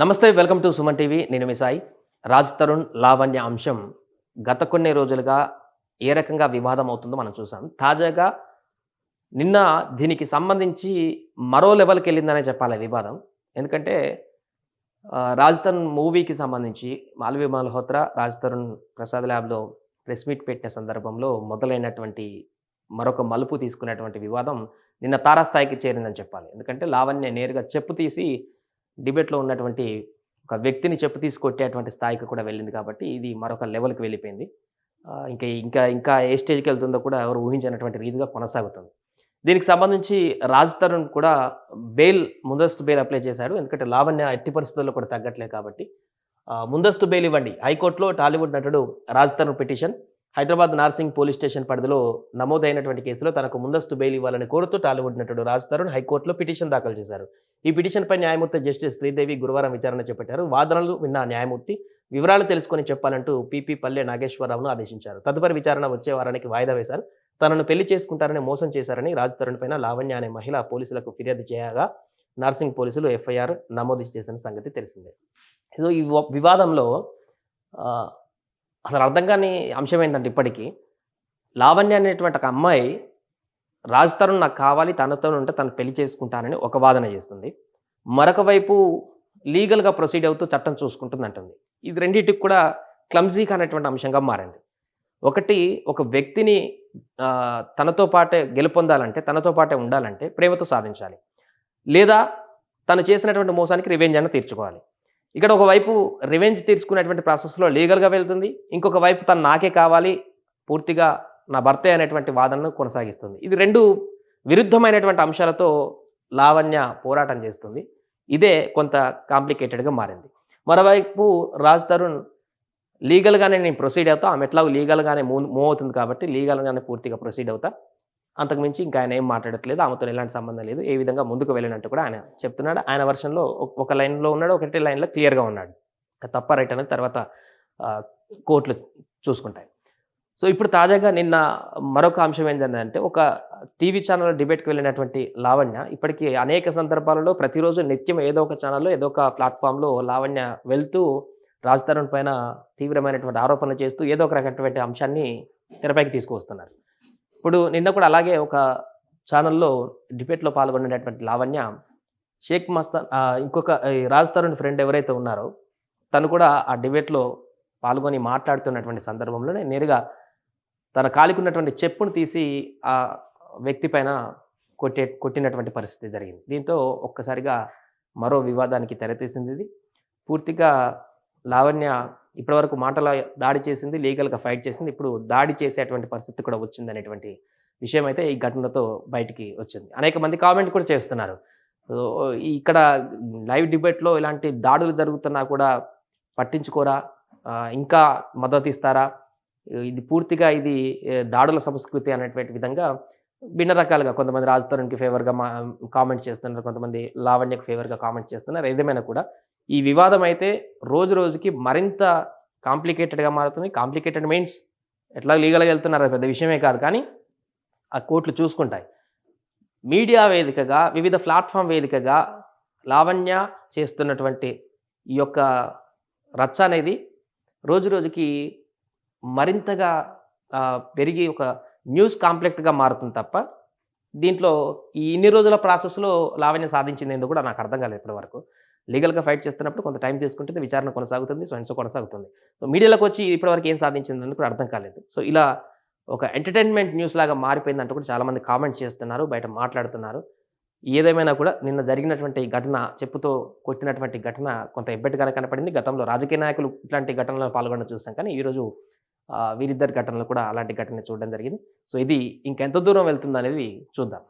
నమస్తే welcome to Suman TV. నేను మీ సాయి. రాజ్ తరుణ్ లావణ్య అంశం గత కొన్ని రోజులుగా ఏ రకంగా వివాదం అవుతుందో మనం చూసాం. తాజాగా నిన్న దీనికి సంబంధించి మరో లెవెల్కి వెళ్ళిందనే చెప్పాలి వివాదం. ఎందుకంటే రాజ్ తరుణ్ మూవీకి సంబంధించి మాల్వి మల్హోత్రా రాజ్ తరుణ్ ప్రసాద్ ల్యాబ్లో ప్రెస్ మీట్ పెట్టిన సందర్భంలో మొదలైనటువంటి మరొక మలుపు తీసుకున్నటువంటి వివాదం నిన్న తారాస్థాయికి చేరిందని చెప్పాలి. ఎందుకంటే లావణ్య నేరుగా చెప్పు తీసి డిబేట్లో ఉన్నటువంటి ఒక వ్యక్తిని చెప్పు తీసుకొట్టేటువంటి స్థాయికి కూడా వెళ్ళింది కాబట్టి ఇది మరొక లెవెల్కి వెళ్ళిపోయింది. ఇంకా ఇంకా ఇంకా ఏ స్టేజ్కి వెళ్తుందో కూడా ఎవరు ఊహించినటువంటి రీతిగా కొనసాగుతుంది. దీనికి సంబంధించి రాజ్ తరుణ్ కూడా బెయిల్ ముందస్తు బెయిల్ అప్లై చేశాడు. ఎందుకంటే లావణ్య ఎట్టి పరిస్థితుల్లో కూడా తగ్గట్లేదు కాబట్టి. ముందస్తు బెయిల్ ఇవ్వండి. హైకోర్టులో టాలీవుడ్ నటుడు Raj Tarun petition. Hyderabad Narsing police station పరిధిలో నమోదైనటువంటి కేసులో తనకు ముందస్తు బెయిల్ ఇవ్వాలని కోరుతూ టాలీవుడ్ నటుడు రాజ్ తరుణ్ హైకోర్టులో పిటిషన్ దాఖలు చేశారు. ఈ పిటిషన్పై న్యాయమూర్తి జస్టిస్ శ్రీదేవి గురువారం విచారణ చేపట్టారు. వాదనలు విన్న న్యాయమూర్తి వివరాలు తెలుసుకొని చెప్పాలంటూ పీపీ పల్లె నాగేశ్వరరావును ఆదేశించారు. తదుపరి విచారణ వచ్చే వారానికి వాయిదా వేశారు. తనను పెళ్ళి చేసుకుంటారని మోసం చేశారని రాజ్ తరుణ్ పైన లావణ్య అనే మహిళ పోలీసులకు ఫిర్యాదు చేయగా నార్సింగ్ పోలీసులు ఎఫ్ఐఆర్ నమోదు చేసిన సంగతి తెలిసిందే. సో ఈ వివాదంలో అసలు అర్థం కాని అంశం ఏంటంటే ఇప్పటికీ లావణ్య అనేటువంటి ఒక అమ్మాయి రాజ్ తరుణ్ నాకు కావాలి తనతో ఉంటే తను పెళ్ళి చేసుకుంటానని ఒక వాదన చేస్తుంది. మరొక వైపు లీగల్గా ప్రొసీడ్ అవుతూ చట్టం చూసుకుంటుంది అంటుంది. ఇది రెండింటికి కూడా క్లమ్జీగా అనేటువంటి అంశంగా మారింది. ఒకటి ఒక వ్యక్తిని తనతో పాటే గెలుపొందాలంటే తనతో పాటే ఉండాలంటే ప్రేమతో సాధించాలి. లేదా తను చేసినటువంటి మోసానికి రివెంజ్ అన్న తీర్చుకోవాలి. ఇక్కడ ఒకవైపు రివెంజ్ తీర్చుకునేటువంటి ప్రాసెస్లో లీగల్గా వెళ్తుంది. ఇంకొక వైపు తను నాకే కావాలి పూర్తిగా నా భర్తే అనేటువంటి వాదనను కొనసాగిస్తుంది. ఇది రెండు విరుద్ధమైనటువంటి అంశాలతో లావణ్య పోరాటం చేస్తుంది. ఇదే కొంత కాంప్లికేటెడ్గా మారింది. మరోవైపు రాజ్ తరుణ్ లీగల్గానే నేను ప్రొసీడ్ అవుతా ఆమె ఎట్లాగో లీగల్గానే మూవ్ మూవ్ అవుతుంది కాబట్టి లీగల్గానే పూర్తిగా ప్రొసీడ్ అవుతా. అంతకుమించి ఇంకా ఆయన ఏం మాట్లాడట్లేదు. ఆమెతో ఎలాంటి సంబంధం లేదు. ఏ విధంగా ముందుకు వెళ్ళినట్టు కూడా ఆయన చెప్తున్నాడు. ఆయన వర్షన్లో ఒక లైన్లో ఉన్నాడు. ఒకటి లైన్లో క్లియర్గా ఉన్నాడు. తప్ప రైట్ అనేది తర్వాత కోర్టులు చూసుకుంటాయి. సో ఇప్పుడు తాజాగా నిన్న మరొక అంశం ఏంటంటే ఒక టీవీ ఛానల్ డిబేట్కి వెళ్ళినటువంటి లావణ్య ఇప్పటికీ అనేక సందర్భాలలో ప్రతిరోజు నిత్యం ఏదో ఒక ఛానల్లో ఏదో ఒక ప్లాట్ఫామ్లో లావణ్య వెళ్తూ రాజ్ తరుణ్ పైన తీవ్రమైనటువంటి ఆరోపణలు చేస్తూ ఏదో ఒక రకమైనటువంటి అంశాన్ని తెరపైకి తీసుకువస్తున్నారు. ఇప్పుడు నిన్న కూడా అలాగే ఒక ఛానల్లో డిబేట్లో పాల్గొనేటటువంటి లావణ్య షేక్ మస్తాన్ ఇంకొక రాజ్ తరుణ్ ఫ్రెండ్ ఎవరైతే ఉన్నారో తను కూడా ఆ డిబేట్లో పాల్గొని మాట్లాడుతున్నటువంటి సందర్భంలోనే నేరుగా తన కాలికున్నటువంటి చెప్పును తీసి ఆ వ్యక్తి పైన కొట్టే కొట్టినటువంటి పరిస్థితి జరిగింది. దీంతో ఒక్కసారిగా మరో వివాదానికి తెరతీసింది ఇది. పూర్తిగా లావణ్య ఇప్పటివరకు మాటల దాడి చేసింది లీగల్గా ఫైట్ చేసింది. ఇప్పుడు దాడి చేసేటువంటి పరిస్థితి కూడా వచ్చింది అనేటువంటి విషయం అయితే ఈ ఘటనతో బయటికి వచ్చింది. అనేక మంది కామెంట్ కూడా చేస్తున్నారు. ఇక్కడ లైవ్ డిబేట్లో ఇలాంటి దాడులు జరుగుతున్నా కూడా పట్టించుకోరా? ఇంకా మద్దతు ఇస్తారా? ఇది పూర్తిగా ఇది దాడుల సంస్కృతి అనేటువంటి విధంగా భిన్న రకాలుగా కొంతమంది రాజతరుణ్కి ఫేవర్గా మా కామెంట్ చేస్తున్నారు. కొంతమంది లావణ్యకు ఫేవర్గా కామెంట్ చేస్తున్నారు. ఏదేమైనా కూడా ఈ వివాదం అయితే రోజు రోజుకి మరింత కాంప్లికేటెడ్గా మారుతుంది. కాంప్లికేటెడ్ మీన్స్ ఎట్లా లీగల్గా వెళ్తున్నారు పెద్ద విషయమే కాదు కానీ ఆ కోర్టులు చూసుకుంటాయి. మీడియా వేదికగా వివిధ ప్లాట్ఫామ్ వేదికగా లావణ్య చేస్తున్నటువంటి ఈ యొక్క రచ్చ అనేది రోజు రోజుకి మరింతగా పెరిగి ఒక న్యూస్ కాంప్లెక్ట్గా మారుతుంది తప్ప దీంట్లో ఈ ఇన్ని రోజుల ప్రాసెస్లో లావణ్య సాధించింది ఎందుకు కూడా నాకు అర్థం కాలేదు ఇప్పటివరకు. లీగల్గా ఫైట్ చేస్తున్నప్పుడు కొంత టైం తీసుకుంటుంది విచారణ కొనసాగుతుంది సో సో కొనసాగుతుంది. సో మీడియాలోకి వచ్చి ఇప్పటివరకు ఏం సాధించింది అని కూడా అర్థం కాలేదు. సో ఇలా ఒక ఎంటర్టైన్మెంట్ న్యూస్ లాగా మారిపోయిందంటూ కూడా చాలామంది కామెంట్ చేస్తున్నారు బయట మాట్లాడుతున్నారు. ఏదేమైనా కూడా నిన్న జరిగినటువంటి ఘటన చెప్పుతో కొట్టినటువంటి ఘటన కొంత ఇబ్బటిగానే కనపడింది. గతంలో రాజకీయ నాయకులు ఇట్లాంటి ఘటనలో పాల్గొనడం చూసాం కానీ ఈరోజు వీరిద్దరి ఘటనలు కూడా అలాంటి ఘటన చూడడం జరిగింది. సో ఇది ఇంకెంత దూరం వెళ్తుంది అనేది చూద్దాం.